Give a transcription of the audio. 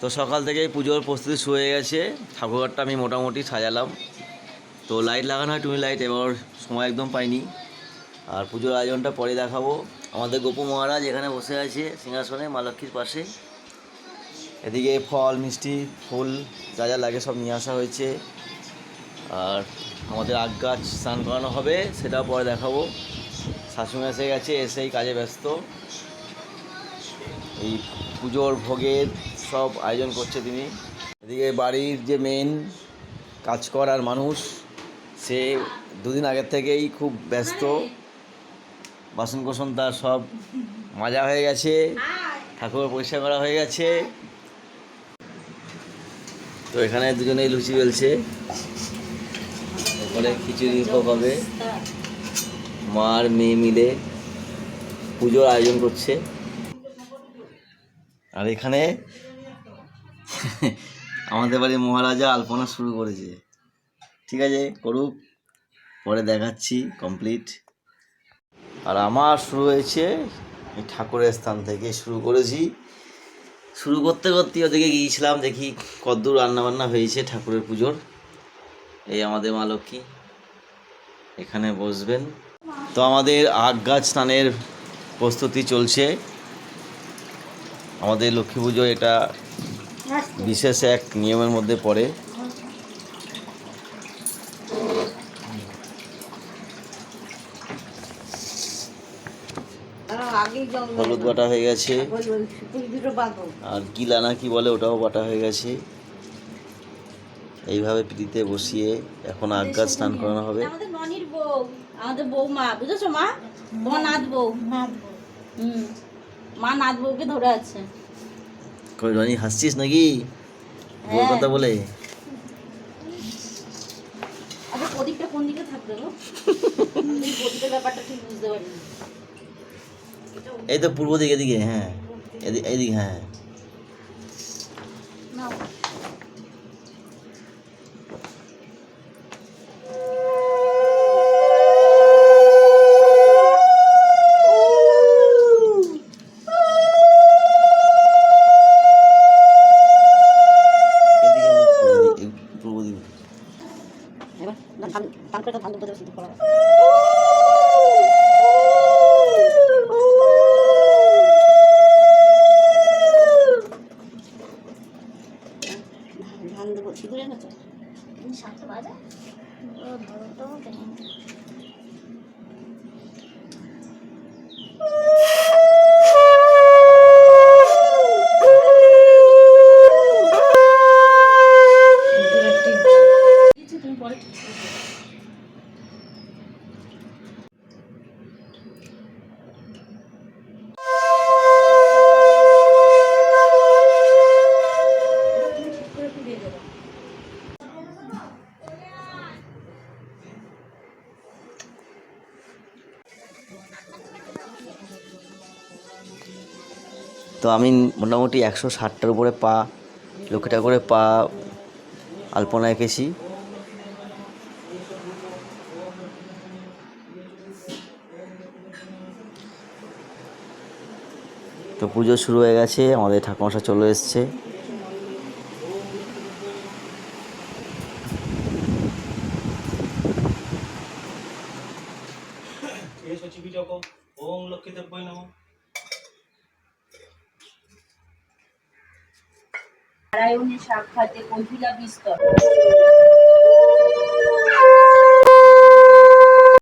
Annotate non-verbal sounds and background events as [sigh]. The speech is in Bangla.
তো সকাল থেকেই পুজোর প্রস্তুতি শুরু হয়ে গেছে। ঠাকুরঘরটা আমি মোটামুটি সাজালাম। তো লাইট লাগানো হয়, টুনি লাইট এবার সময় একদম পাইনি। আর পুজোর আয়োজনটা পরে দেখাবো। আমাদের গোপু মহারাজ এখানে বসে আছে সিংহাসনে, মা লক্ষ্মীর পাশে। এদিকে ফল, মিষ্টি, ফুল, যা যা লাগে সব নিয়ে আসা হয়েছে। আর আমাদের আগ গাছ স্নান করানো হবে, সেটাও পরে দেখাবো। শাশুড়ি এসে গেছে, এসেই কাজে ব্যস্ত। এই পুজোর ভোগের সব আয়োজন করছে তিনি। এদিকে বাড়ির যে মেন কাজ করার মানুষ, সে দুদিন আগের থেকেই খুব ব্যস্ত। বাসন কোসন তার সব মাজা হয়ে গেছে, ঠাকুর পরিষ্কার করা হয়ে গেছে। তো এখানে দুজনেই লুচি বেলছে। এরপরে খিচুড়ি হবে। মার মেয়ে মিলে পুজোর আয়োজন করছে। আর এখানে [laughs] আমাদের বাড়ির মহারাজা আলপনা শুরু করেছে। ঠিক আছে, করুক, পরে দেখাচ্ছি কমপ্লিট আর আমার শুরু হয়েছে এই ঠাকুরের স্থান থেকে শুরু করেছি। শুরু করতে করতে ওদিকে গিয়েছিলাম, দেখি কদ্দূর রান্নাবান্না হয়েছে ঠাকুরের পুজোর। এই আমাদের মা লক্ষ্মী, এখানে বসবেন। তো আমাদের আগ গাছ স্নানের প্রস্তুতি চলছে। আমাদের লক্ষ্মী পুজো এটা বিশেষ এক নিয়মের মধ্যে পড়ে। হলুদ বাটা হয়ে গেছে। আর গিলানা কি বলে ওটাও বাটা হয়ে গেছে। এইভাবে পিড়িতে বসিয়ে এখন গাছ স্নান করানো হবে। আমাদের ননির বউ আমাদের বৌমা বুঝেছ মা? নাথ বউ। হুম মা নাথ বউকে ধরে আছে। রনি হাসছিস নাকি? বউর হ্যাঁ। কথা বলে। আচ্ছা প্রদীপটা কোন দিকে থাকবে গো? এই প্রদীপের ব্যাপারটা ঠিক বুঝতে পারিনি। এই তো পূর্ব দিকে এদিকে হ্যাঁ। এদিকে এইদিকে হ্যাঁ। ধান করে ধান দুটো সিদ্ধ করা ধান দেবো সিঁদুরে গেছে সাতটা বাজে তো আমি মোটামুটি একশো ষাটটার উপরে পা লক্ষ করে পা আলপনা এঁকেছি। তো পুজো শুরু হয়ে গেছে, আমাদের ঠাকুমশা চলে এসছে। ওম লক্ষ্মীদেব্যই নমঃ। নারায়ণের সাক্ষাতে কহিলা বিস্তর।